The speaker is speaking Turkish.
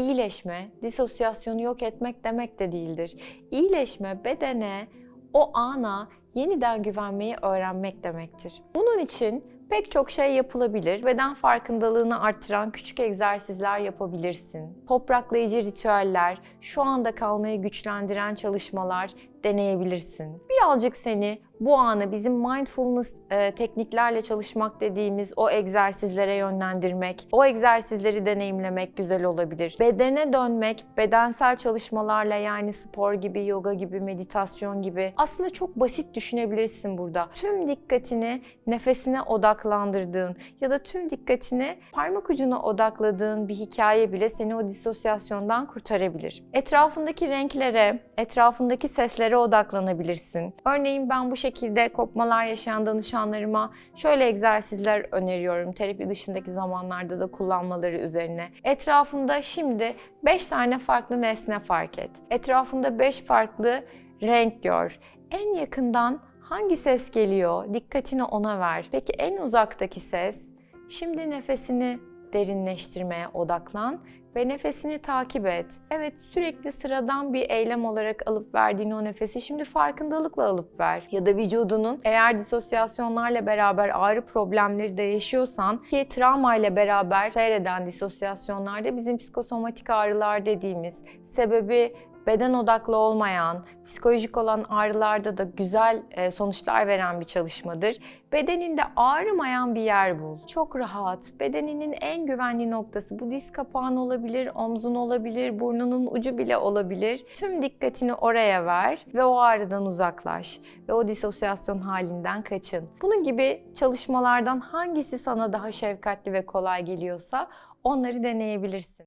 İyileşme, disosyasyonu yok etmek demek de değildir. İyileşme bedene, o ana yeniden güvenmeyi öğrenmek demektir. Bunun için pek çok şey yapılabilir. Beden farkındalığını arttıran küçük egzersizler yapabilirsin. Topraklayıcı ritüeller, şu anda kalmayı güçlendiren çalışmalar deneyebilirsin. Birazcık seni bu anı bizim mindfulness e, tekniklerle çalışmak dediğimiz o egzersizlere yönlendirmek, o egzersizleri deneyimlemek güzel olabilir. Bedene dönmek, bedensel çalışmalarla yani spor gibi, yoga gibi, meditasyon gibi aslında çok basit düşünebilirsin burada. Tüm dikkatini nefesine odaklandırdığın ya da tüm dikkatini parmak ucuna odakladığın bir hikaye bile seni o disosyasyondan kurtarabilir. Etrafındaki renklere, etrafındaki seslere odaklanabilirsin. Örneğin ben bu şekilde kopmalar yaşayan danışanlarıma şöyle egzersizler öneriyorum. Terapi dışındaki zamanlarda da kullanmaları üzerine. Etrafında şimdi 5 tane farklı nesne fark et. Etrafında 5 farklı renk gör. En yakından hangi ses geliyor? Dikkatini ona ver. Peki en uzaktaki ses? Şimdi nefesini derinleştirmeye odaklan ve nefesini takip et. Evet sürekli sıradan bir eylem olarak alıp verdiğin o nefesi şimdi farkındalıkla alıp ver. Ya da vücudunun eğer disosyasyonlarla beraber ağrı problemleri de yaşıyorsan ki travmayla beraber seyreden disosyasyonlarda bizim psikosomatik ağrılar dediğimiz sebebi beden odaklı olmayan, psikolojik olan ağrılarda da güzel e, sonuçlar veren bir çalışmadır. Bedeninde ağrımayan bir yer bul. Çok rahat. Bedeninin en güvenli noktası. Bu diz kapağın olabilir, omzun olabilir, burnunun ucu bile olabilir. Tüm dikkatini oraya ver ve o ağrıdan uzaklaş. Ve o disosyasyon halinden kaçın. Bunun gibi çalışmalardan hangisi sana daha şefkatli ve kolay geliyorsa onları deneyebilirsin.